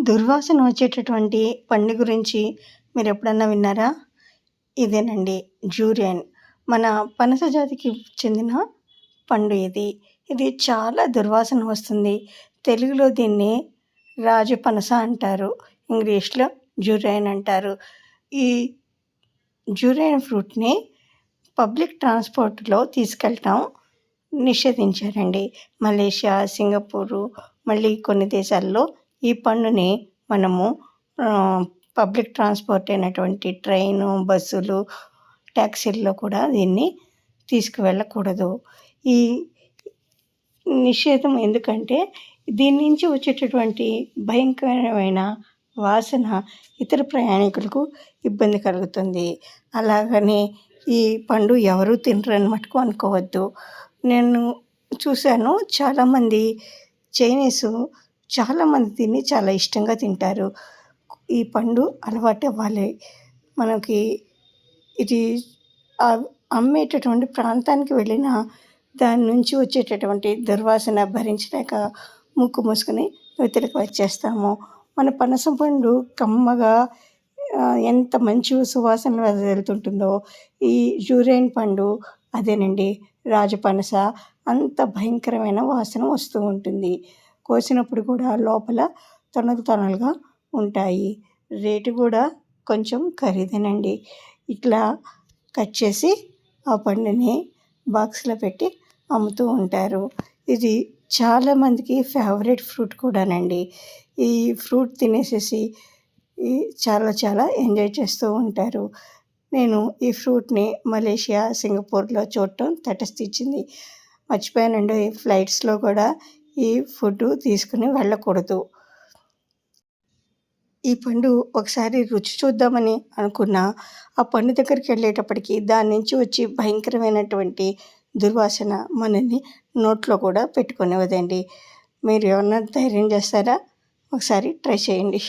దుర్వాసన వచ్చేటటువంటి పండు గురించి మీరు ఎప్పుడన్నా విన్నారా? ఇదేనండి జూరియన్ మన పనస జాతికి చెందిన పండు ఇది. ఇది చాలా దుర్వాసన వస్తుంది. తెలుగులో దీన్ని రాజు పనస అంటారు. ఇంగ్లీష్లో జూరియన్ అంటారు. ఈ జూరియన్ ఫ్రూట్ని పబ్లిక్ ట్రాన్స్పోర్ట్లో తీసుకెళ్ళటం నిషేధించారండి. మలేషియా సింగపూరు మళ్ళీ కొన్ని దేశాల్లో ఈ పండుని మనము పబ్లిక్ ట్రాన్స్పోర్ట్ అయినటువంటి ట్రైను బస్సులు ట్యాక్సీల్లో కూడా దీన్ని తీసుకువెళ్ళకూడదు. ఈ నిషేధం ఎందుకంటే దీని నుంచి వచ్చేటటువంటి భయంకరమైన వాసన ఇతర ప్రయాణికులకు ఇబ్బంది కలుగుతుంది. అలాగనే ఈ పండు ఎవరు తినరని మటుకు అనుకోవద్దు. నేను చూశాను చాలామంది చైనీసు చాలామంది దీన్ని చాలా ఇష్టంగా తింటారు. ఈ పండు అలవాటు అవ్వాలి. మనకి ఇది అమ్మేటటువంటి ప్రాంతానికి వెళ్ళిన దాని నుంచి వచ్చేటటువంటి దుర్వాసన భరించలేక ముక్కు మూసుకొని ఇవతలకి వచ్చేస్తాము. మన పనస పండు కమ్మగా ఎంత మంచి సువాసన వెళ్తుంటుందో. ఈ జూరేన్ పండు అదేనండి. రాజపనస అంత భయంకరమైన వాసన వస్తూ ఉంటుంది. కోసినప్పుడు కూడా లోపల తొనలు తొనలుగా ఉంటాయి. రేటు కూడా కొంచెం ఖరీదేనండి. ఇట్లా కట్ చేసి ఆ పండుని బాక్స్లో పెట్టి అమ్ముతూ ఉంటారు. ఇది చాలామందికి ఫేవరెట్ ఫ్రూట్ కూడానండి. ఈ ఫ్రూట్ తినేసేసి చాలా చాలా ఎంజాయ్ చేస్తూ ఉంటారు. నేను ఈ ఫ్రూట్ని మలేషియా సింగపూర్లో చూడటం తటస్థించింది. మర్చిపోయానండి ఫ్లైట్స్లో కూడా ఈ ఫుడ్ తీసుకుని వెళ్ళకూడదు. ఈ పండు ఒకసారి రుచి చూద్దామని అనుకున్నా ఆ పండు దగ్గరికి వెళ్ళేటప్పటికి దాని నుంచి వచ్చి భయంకరమైనటువంటి దుర్వాసన మనల్ని నోట్లో కూడా పెట్టుకునేవదండి మీరు ఏమన్నా ధైర్యం చేస్తారా? ఒకసారి ట్రై చేయండి.